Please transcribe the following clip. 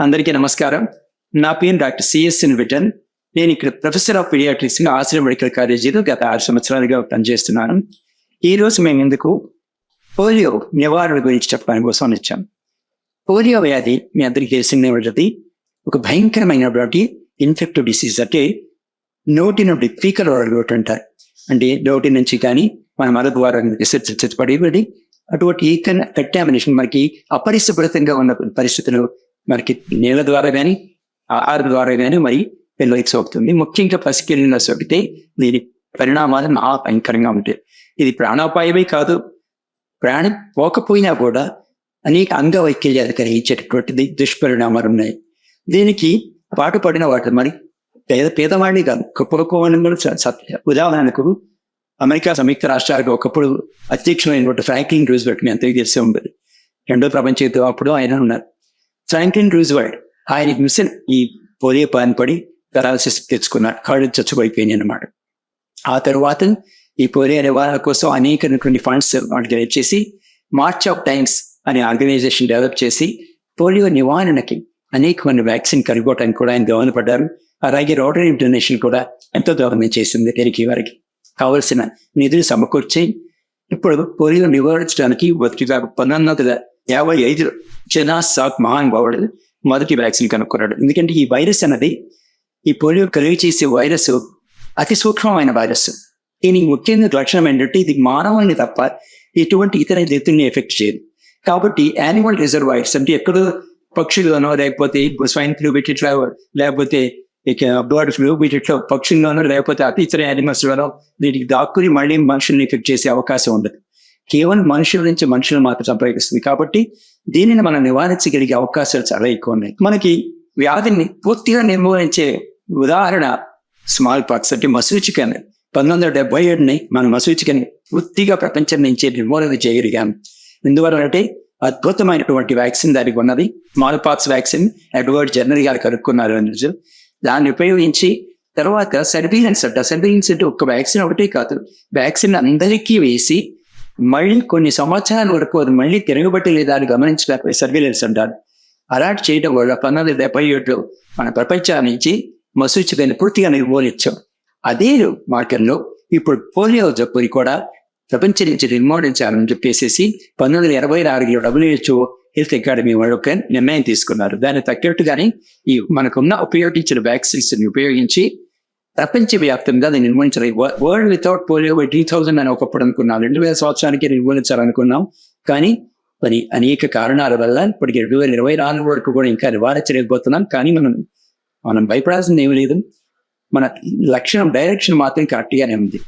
అందరికీ నమస్కారం. నా పేరు డాక్టర్ సిఎస్ఎన్ విటన్ నేను ఇక్కడ professor of paediatrics Ashraya medical కాలేజీలో గత ఆరు సంవత్సరాలుగా పనిచేస్తున్నాను. ఈ రోజు మేము ఎందుకు పోలియో నివారణ గురించి చెప్పడానికి కోసం వచ్చాం. పోలియో వ్యాధి మీ అందరికీ తెలిసింది ఒక భయంకరమైనటువంటి ఇన్ఫెక్టివ్ డిసీజ్ అంటే నోటి నుండి పీకల రోడ్ అంటారు అంటే. నోటి నుంచి కానీ మన మల ద్వారా విసర్జించబడి అటువంటి ఈ కంటామినేషన్ మనకి అపరిశుభ్రతంగా ఉన్న పరిస్థితులు మనకి నీళ్ళ ద్వారా కానీ ఆహారం ద్వారా కానీ మరి పిల్లలకి సోకుతుంది. ముఖ్యంగా పసికెళ్ళిన సోకితే దీని పరిణామాలు నా భయంకరంగా ఉంటాయి. ఇది ప్రాణాపాయమే కాదు. ప్రాణం పోకపోయినా కూడా అనేక అంగవైకల్యాలు కలిగించేటటువంటిది దుష్పరిణామాలు ఉన్నాయి. దీనికి పాటుపడిన వాటి మరి పేద పేదవాళ్ళే కాదు. కుప్పకోవడం కూడా సత్య ఉదాహరణకు అమెరికా సంయుక్త రాష్ట్రాలకు ఒకప్పుడు అధ్యక్షులైనటువంటి ఫ్రాంక్లిన్ రూజ్వెల్ట్ మీ అందరికీ తెలిసే ఉంటుంది రెండో ప్రపంచ యుద్ధం అప్పుడు ఆయన ఉన్నారు. ఫ్రాంక్లిన్ రూజ్వర్డ్ ఆయన మిషన్ ఈ పోలియో పాన్ పెరాలసిస్ తెచ్చుకున్నాడు. కాళ్ళు చచ్చిపోయిపోయింది అనమాట ఆ తర్వాత ఈ పోలియో నివారణ కోసం అనేకమైనటువంటి ఫండ్స్ వాళ్ళకి చేసి మార్చ్ ఆఫ్ టైమ్స్ అనే ఆర్గనైజేషన్ డెవలప్ చేసి పోలియో నివారణకి అనేకమైన వ్యాక్సిన్ కనుగోవడానికి కూడా ఆయన దోహదపడ్డారు అలాగే రోటరీ ఇంటర్నేషన్ కూడా ఎంతో దోహదం చేసింది దీనికి వారికి. కావలసిన నిధులు సమకూర్చి ఇప్పుడు పోలియో నివారించడానికి మొదటిగా పంతొమ్మిది వందల యాభై ఐదు చైనా సాక్ మహానుభావుడు మొదటి వ్యాక్సిన్ కనుక్కున్నాడు. ఎందుకంటే ఈ వైరస్ అన్నది ఈ పోలియో కలిగి చేసే వైరస్ అతి సూక్ష్మమైన వైరస్ దీనికి ముఖ్యంగా లక్షణం ఏంటంటే ఇది మానవుల్ని తప్ప ఎటువంటి ఇతర జంతువుని ఎఫెక్ట్ చేయదు. కాబట్టి యానిమల్ రిజర్వాయర్స్ అంటే ఎక్కడో పక్షుల్లోనో లేకపోతే స్వైన్ ఫ్లూ వీటిట్లో లేకపోతే ఇక బర్డ్ ఫ్లూ వీటిట్లో పక్షుల్లోనో లేకపోతే అతి ఇతర యానిమల్స్లోనో దీనికి దాక్కుని మళ్ళీ మనుషుల్ని ఎఫెక్ట్ చేసే అవకాశం ఉండదు. కేవలం మనుషుల నుంచి మనుషులు మాత్రం సంప్రదిస్తుంది. కాబట్టి దీనిని మనం నివారించగలిగే అవకాశాలు చాలా ఎక్కువ ఉన్నాయి. మనకి వ్యాధిని పూర్తిగా నిర్మూలించే ఉదాహరణ స్మాల్ పాక్స్ అంటే మసూచి చికెన్. పంతొమ్మిది వందల డెబ్బై ఏడుని మనం మసూచికని చికెన్ పూర్తిగా ప్రపంచం నుంచి నిర్మూలన చేయగలిగాం. ఎందువల్ల అంటే అద్భుతమైనటువంటి వ్యాక్సిన్ దానికి ఉన్నది. Smallpox vaccine Edward Jenner గారు కనుక్కున్నారు అని రోజు. దాన్ని ఉపయోగించి తర్వాత సర్వీలెన్స్ అంట. సర్వీలెన్స్ అంటే ఒక వ్యాక్సిన్ ఒకటే కాదు. వ్యాక్సిన్ అందరికీ వేసి మళ్ళీ కొన్ని సంవత్సరాల వరకు అది మళ్ళీ తిరగబట్టి లేదా అని గమనించలేకపోయి సర్వేలెన్స్ అంటారు. అలాంటి చేయడం వల్ల పంతొమ్మిది వందల డెబ్బై ఏడులో మన ప్రపంచానికి నుంచి మసూచికని పూర్తిగా నిర్మూలించాం అదే మార్గంలో ఇప్పుడు పోలియో జబ్బుని కూడా ప్రపంచం నుంచి నిర్మూలించాలని చెప్పేసి పంతొమ్మిది వందల ఇరవై నాలుగులో డబ్ల్యూహెచ్ఓ హెల్త్ అకాడమీ వాళ్ళు ఒక నిర్ణయం తీసుకున్నారు. దాన్ని తగ్గట్టుగానే ఈ మనకున్న ఉపయోగించిన వ్యాక్సిన్స్ని ఉపయోగించి ప్రపంచవ్యాప్తంగా అది నిర్మూలించాలి world without polio by three thousand అని ఒకప్పుడు అనుకున్నాం. రెండు వేల సంవత్సరానికి నిర్వహించాలనుకున్నాం కానీ మరి అనేక కారణాల వల్ల ఇప్పటికి రెండు వేల ఇరవై నాలుగు వరకు కూడా ఇంకా నివారించలేకపోతున్నాం. కానీ మనం మనం భయపడాల్సింది ఏమీ లేదు. మన లక్షణం డైరెక్షన్ మాత్రం కరెక్ట్గానే ఉంది.